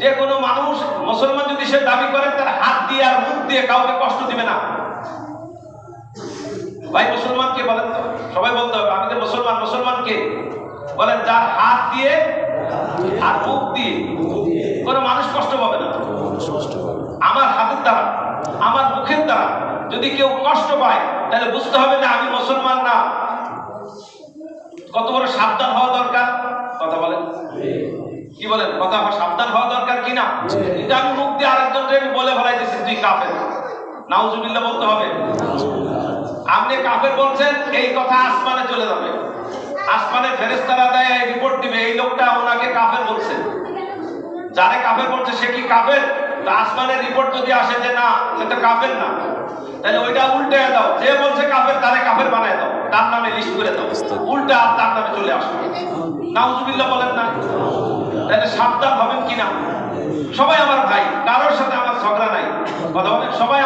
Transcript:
যে কোনো মানুষ, মুসলমান যদি সে দাবি করে, তার হাত দিয়ে আর মুখ দিয়ে কাউকে কষ্ট দিবে না। ভাই মুসলমান কে বলেন তো, সবাই বলতে হবে, আমি মুসলমান মুসলমান কে বলেন, যার হাত দিয়ে আর মুখ দিয়ে, কোনো মানুষ কষ্ট পাবে না। আমার হাতের দ্বারা, আমার মুখের দ্বারা যদি কেউ কষ্ট পায়, তাহলে বুঝতে হবে যে আমি মুসলমান না। কত বড় সাবধান হওয়া দরকার? কথা বলেন। কি বলেন? কথা সাবধান হওয়া দরকার? কি না কিন্তু আমি মুখ দিয়ে আরেকজনকে আমি বলে ফেলাইতেছি তুই কাফের। নাউজুবিল্লাহ বলতে হবে। আপনি কাফের বলছেন এই কথা আসমানে চলে যাবে। আসমানে ফেরেশতারা দেয় রিপোর্ট দিবে এই লোকটা ওনাকে কাফের বলছে। যারে কাফের বলছে সে কি কাফের? আসমানের রিপোর্ট যদি আসে যে না তো কাফের না। তাহলে ওইটা উল্টে দাও। যে বলছে কাফের তারে কাফের বানায় দাও। তার নামে লিস্ট করে দাও। উল্টা আর তার নামে চলে আসবে। নাউজুবিল্লাহ বলেন না তাহলে সাবধান হবেন কিনা সবাই আমার ভাই কারোর সাথে আমার ঝগড়া নাই। কথা বলে সবাই